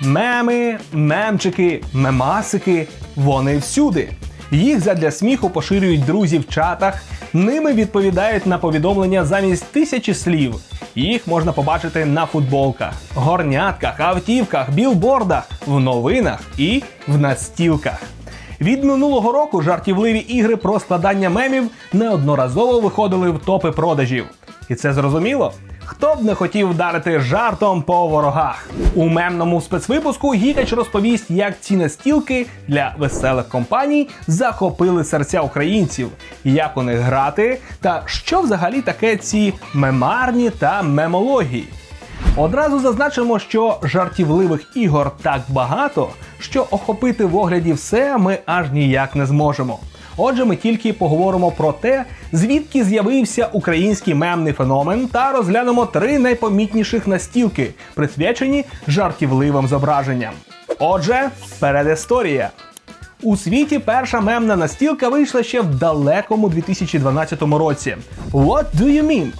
Меми, мемчики, мемасики вони всюди. Їх задля сміху поширюють друзі в чатах, ними відповідають на повідомлення замість тисячі слів. Їх можна побачити на футболках, горнятках, автівках, білбордах, в новинах і в настілках. Від минулого року жартівливі ігри про складання мемів неодноразово виходили в топи продажів. І це зрозуміло. Хто б не хотів вдарити жартом по ворогах? У мемному спецвипуску Гікач розповість, як ці настілки для веселих компаній захопили серця українців, як у них грати, та що взагалі таке ці мемарні та мемології. Одразу зазначимо, що жартівливих ігор так багато, що охопити в огляді все ми аж ніяк не зможемо. Отже, ми тільки поговоримо про те, звідки з'явився український мемний феномен, та розглянемо три найпомітніших настілки, присвячені жартівливим зображенням. Отже, передісторія. У світі перша мемна настілка вийшла ще в далекому 2012 році. What do you mean?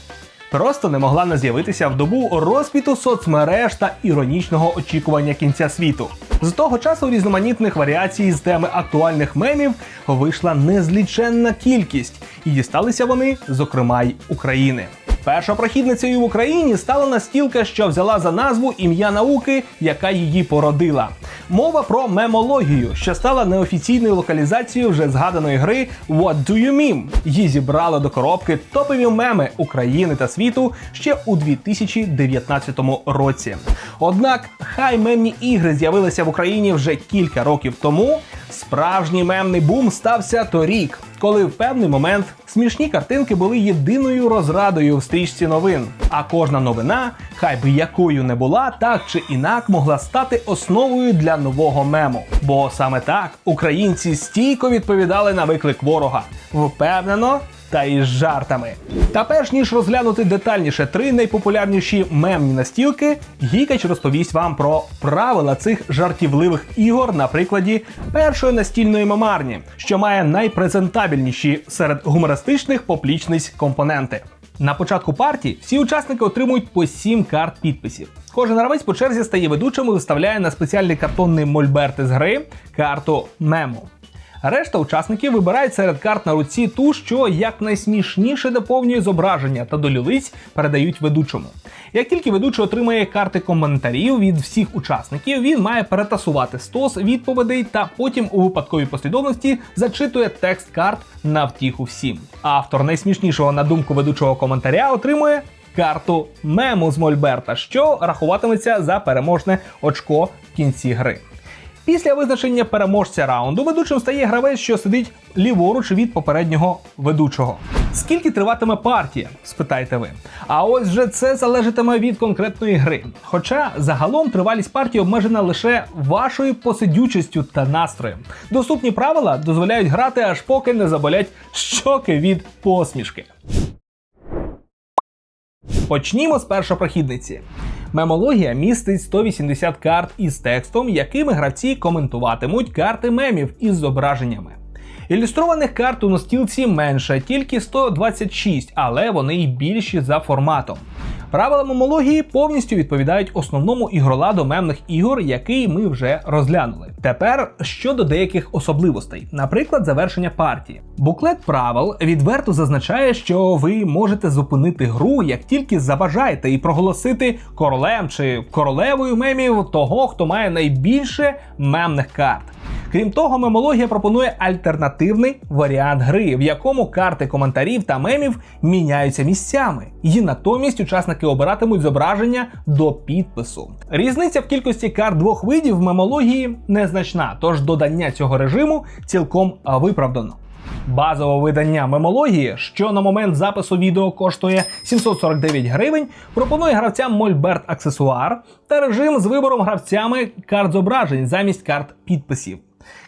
Просто не могла не з'явитися в добу розпіту соцмереж та іронічного очікування кінця світу. З того часу різноманітних варіацій з теми актуальних мемів вийшла незліченна кількість, і дісталися вони, зокрема й України. Першопрохідницею в Україні стала настілка, що взяла за назву ім'я науки, яка її породила. Мова про мемологію, що стала неофіційною локалізацією вже згаданої гри What Do You Meme? Її зібрали до коробки топові меми України та світу ще у 2019 році. Однак, хай мемні ігри з'явилися в Україні вже кілька років тому. Справжній мемний бум стався торік, коли в певний момент смішні картинки були єдиною розрадою в стрічці новин. А кожна новина, хай би якою не була, так чи інак могла стати основою для нового мему. Бо саме так українці стійко відповідали на виклик ворога. Впевнено. Та із жартами. Та перш ніж розглянути детальніше три найпопулярніші мемні настілки, Гікач розповість вам про правила цих жартівливих ігор на прикладі першої настільної мемарні, що має найпрезентабельніші серед гумористичних поплічниць компоненти. На початку партії всі учасники отримують по 7 карт підписів. Кожен гравець по черзі стає ведучим і виставляє на спеціальний картонний мольберт із гри карту мему. Решта учасників вибирають серед карт на руці ту, що якнайсмішніше доповнює зображення та до лілиць передають ведучому. Як тільки ведучий отримає карти коментарів від всіх учасників, він має перетасувати стос відповідей та потім у випадковій послідовності зачитує текст карт на втіху всім. Автор найсмішнішого на думку ведучого коментаря отримує карту мему з Мольберта, що рахуватиметься за переможне очко в кінці гри. Після визначення переможця раунду ведучим стає гравець, що сидить ліворуч від попереднього ведучого. Скільки триватиме партія? спитаєте ви. А ось вже це залежатиме від конкретної гри. Хоча загалом тривалість партії обмежена лише вашою посидючістю та настроєм. Доступні правила дозволяють грати аж поки не заболять щоки від посмішки. Почнімо з першопрохідниці. Мемологія містить 180 карт із текстом, якими гравці коментуватимуть карти мемів із зображеннями. Ілюстрованих карт у настілці менше, тільки 126, але вони й більші за форматом. Правила мемології повністю відповідають основному ігроладу мемних ігор, який ми вже розглянули. Тепер щодо деяких особливостей, наприклад, завершення партії. Буклет правил відверто зазначає, що ви можете зупинити гру, як тільки забажаєте, і проголосити королем чи королевою мемів того, хто має найбільше мемних карт. Крім того, мемологія пропонує альтернативний варіант гри, в якому карти коментарів та мемів міняються місцями, і натомість учасники обиратимуть зображення до підпису. Різниця в кількості карт двох видів в мемології незначна, тож додання цього режиму цілком виправдано. Базове видання мемології, що на момент запису відео коштує 749 гривень, пропонує гравцям Мольберт аксесуар та режим з вибором гравцями карт зображень замість карт підписів.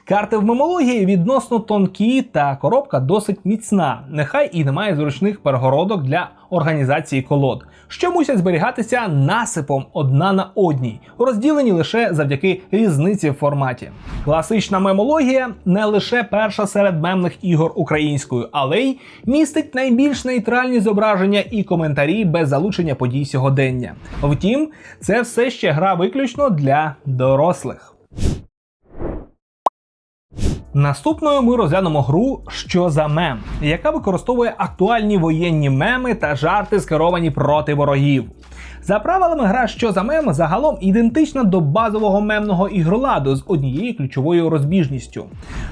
Карти в мемології відносно тонкі, та коробка досить міцна. Нехай і немає зручних перегородок для організації колод, що мусять зберігатися насипом одна на одній, розділені лише завдяки різниці в форматі. Класична мемологія не лише перша серед мемних ігор українською, але й містить найбільш нейтральні зображення і коментарі без залучення подій сьогодення. Втім, це все ще гра виключно для дорослих. Наступною ми розглянемо гру Що за мем, яка використовує актуальні воєнні меми та жарти, скеровані проти ворогів. За правилами гра Що за мем загалом ідентична до базового мемного ігроладу з однією ключовою розбіжністю.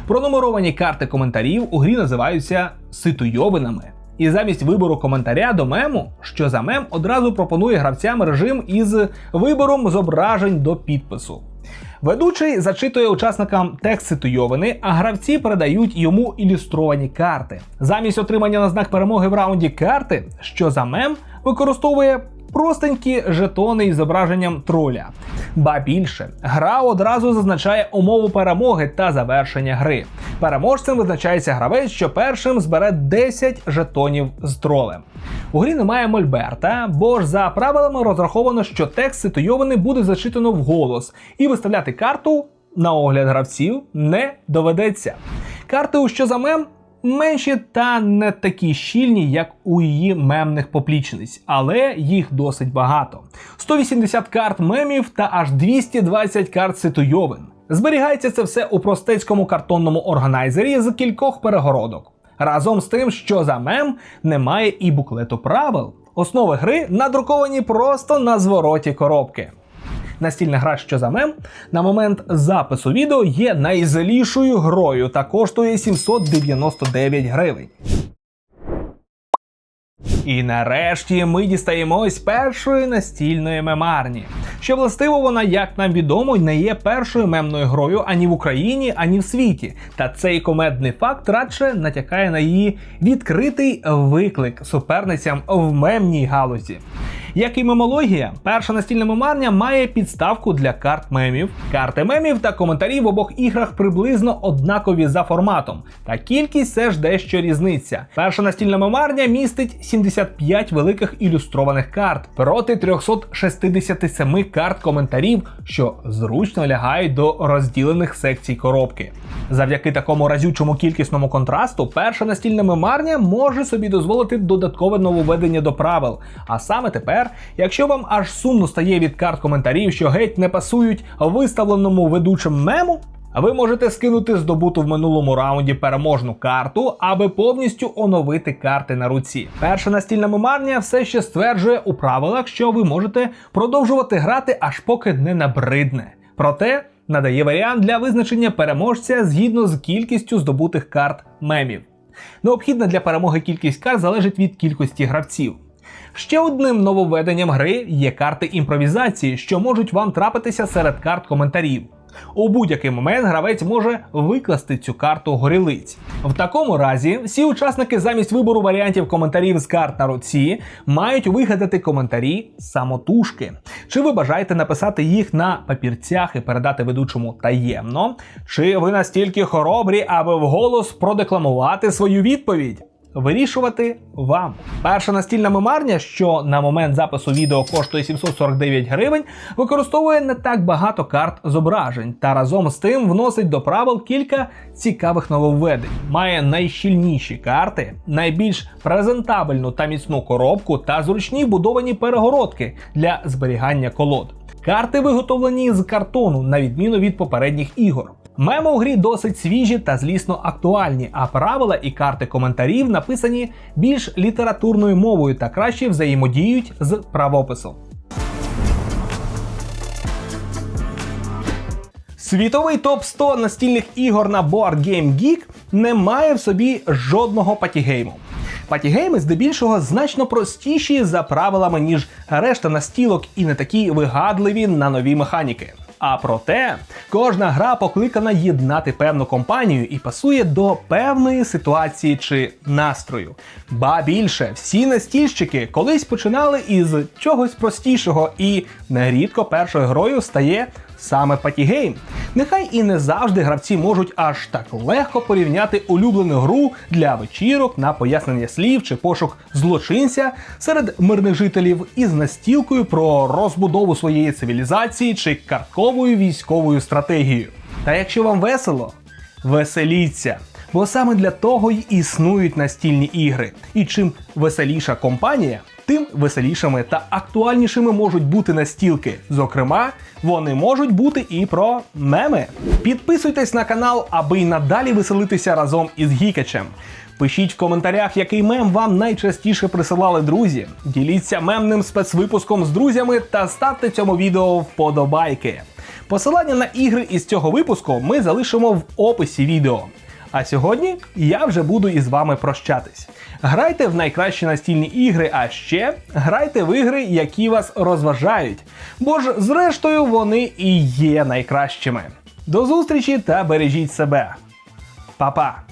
Пронумеровані карти коментарів у грі називаються ситуйовинами. І замість вибору коментаря до мему, що за мем одразу пропонує гравцям режим із вибором зображень до підпису. Ведучий зачитує учасникам текст ситуйовини, а гравці передають йому ілюстровані карти. Замість отримання на знак перемоги в раунді карти, що за мем використовує простенькі жетони із зображенням троля. Ба більше, гра одразу зазначає умову перемоги та завершення гри. Переможцем визначається гравець, що першим збере 10 жетонів з тролем. У грі немає мольберта, бо ж за правилами розраховано, що текст ситуйований буде зачитано вголос, і виставляти карту на огляд гравців не доведеться. Карти у що за мем менші та не такі щільні, як у її мемних поплічниць, але їх досить багато: 180 карт мемів та аж 220 карт ситуйовин. Зберігається це все у простецькому картонному органайзері з кількох перегородок. Разом з тим, що за мем немає і буклету правил. Основи гри надруковані просто на звороті коробки. Настільна гра, що за мем, на момент запису відео є найзалішою грою та коштує 799 гривень. І нарешті ми дістаємось першої настільної мемарні. Що властиво вона, як нам відомо, не є першою мемною грою ані в Україні, ані в світі. Та цей комедний факт радше натякає на її відкритий виклик суперницям в мемній галузі. Як і мемологія, перша настільна мемарня має підставку для карт мемів. Карти мемів та коментарі в обох іграх приблизно однакові за форматом, та кількість все ж дещо різниця. Перша настільна мемарня містить 75 великих ілюстрованих карт проти 367 карт коментарів, що зручно лягають до розділених секцій коробки. Завдяки такому разючому кількісному контрасту, перша настільна мемарня може собі дозволити додаткове нововведення до правил. А саме тепер, якщо вам аж сумно стає від карт коментарів, що геть не пасують виставленому ведучим мему. Ви можете скинути здобуту в минулому раунді переможну карту, аби повністю оновити карти на руці. Перша настільна мемарня все ще стверджує у правилах, що ви можете продовжувати грати аж поки не набридне. Проте надає варіант для визначення переможця згідно з кількістю здобутих карт мемів. Необхідна для перемоги кількість карт залежить від кількості гравців. Ще одним нововведенням гри є карти імпровізації, що можуть вам трапитися серед карт коментарів. У будь-який момент гравець може викласти цю карту горілиць. В такому разі всі учасники замість вибору варіантів коментарів з карт на руці мають вигадати коментарі самотужки. Чи ви бажаєте написати їх на папірцях і передати ведучому таємно? Чи ви настільки хоробрі, аби вголос продекламувати свою відповідь? Вирішувати вам. Перша настільна мемарня, що на момент запису відео коштує 749 гривень, використовує не так багато карт зображень та разом з тим вносить до правил кілька цікавих нововведень. Має найщільніші карти, найбільш презентабельну та міцну коробку та зручні вбудовані перегородки для зберігання колод. Карти виготовлені з картону, на відміну від попередніх ігор. Меми у грі досить свіжі та злісно актуальні, а правила і карти коментарів написані більш літературною мовою та краще взаємодіють з правописом. Світовий топ 100 настільних ігор на Board Game Geek не має в собі жодного патігейму. Патігейми здебільшого значно простіші за правилами, ніж решта настілок, і не такі вигадливі на нові механіки. А проте кожна гра покликана єднати певну компанію і пасує до певної ситуації чи настрою. Ба більше, всі настільщики колись починали із чогось простішого, і нерідко першою грою стає саме патігейм. Нехай і не завжди гравці можуть аж так легко порівняти улюблену гру для вечірок на пояснення слів чи пошук злочинця серед мирних жителів із настілкою про розбудову своєї цивілізації чи карковою військовою стратегією. Та якщо вам весело, веселіться. Бо саме для того й існують настільні ігри. І чим веселіша компанія, тим веселішими та актуальнішими можуть бути настілки. Зокрема, вони можуть бути і про меми. Підписуйтесь на канал, аби й надалі веселитися разом із Гікачем. Пишіть в коментарях, який мем вам найчастіше присилали друзі. Діліться мемним спецвипуском з друзями та ставте цьому відео вподобайки. Посилання на ігри із цього випуску ми залишимо в описі відео. А сьогодні я вже буду із вами прощатись. Грайте в найкращі настільні ігри, а ще грайте в ігри, які вас розважають. Бо ж, зрештою, вони і є найкращими. До зустрічі та бережіть себе. Па-па!